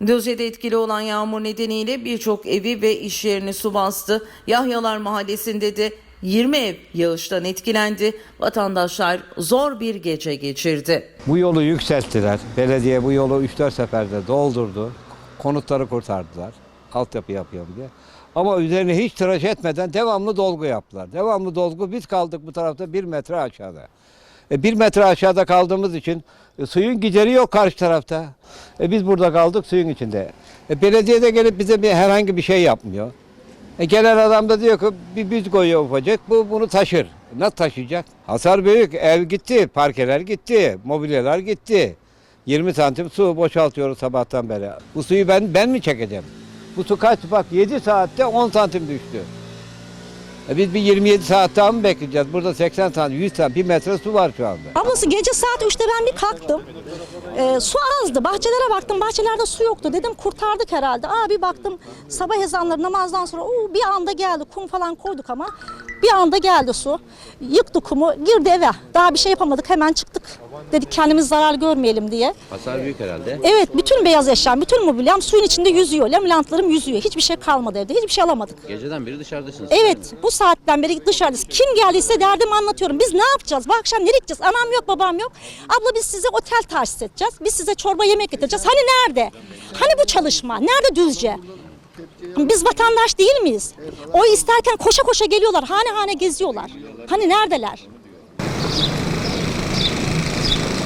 Düzce'de etkili olan yağmur nedeniyle birçok evi ve iş yerini su bastı. Yahyalar Mahallesi'nde de 20 ev yağıştan etkilendi. Vatandaşlar zor bir gece geçirdi. Bu yolu yükselttiler. Belediye bu yolu 3-4 seferde doldurdu. Konutları kurtardılar. Altyapı yapıyorum diye. Ama üzerine hiç tıraş etmeden devamlı dolgu yaptılar. Devamlı dolgu biz kaldık bu tarafta bir metre aşağıda. E, bir metre aşağıda kaldığımız için e, suyun gideri yok karşı tarafta. E, biz burada kaldık suyun içinde. E, belediye de gelip bize bir herhangi bir şey yapmıyor. E, gelen adam da diyor ki bir büz koyuyor ufacık bu bunu taşır. Nasıl taşıyacak? Hasar büyük. Ev gitti, parkeler gitti, mobilyalar gitti. 20 santim su boşaltıyoruz sabahtan beri. Bu suyu ben ben mi çekeceğim? Bu su kaç? Bak 7 saatte 10 santim düştü. E biz bir 27 saat daha mı bekleyeceğiz? Burada 80 santim, 100 santim, 1 metre su var şu anda. Ablası gece saat 3'te ben bir kalktım. Ee, su azdı. Bahçelere baktım. Bahçelerde su yoktu. Dedim kurtardık herhalde. Abi baktım sabah ezanları namazdan sonra oo, bir anda geldi. Kum falan koyduk ama. Bir anda geldi su. Yıktı kumu. Girdi eve. Daha bir şey yapamadık. Hemen çıktık. Dedik kendimiz zarar görmeyelim diye. Hasar büyük herhalde. Evet bütün beyaz eşyam, bütün mobilyam suyun içinde yüzüyor. Lamlantlarım yüzüyor. Hiçbir şey kalmadı evde. Hiçbir şey alamadık. Geceden beri dışarıdasınız. Evet bu saatten beri dışarıdayız. Kim geldiyse derdimi anlatıyorum. Biz ne yapacağız? Bu akşam nereye gideceğiz? Anam yok babam yok. Abla biz size otel tahsis edeceğiz. Biz size çorba yemek getireceğiz. Hani nerede? Hani bu çalışma? Nerede düzce? Biz vatandaş değil miyiz? O isterken koşa koşa geliyorlar. Hane hane geziyorlar. Hani neredeler? Thank you.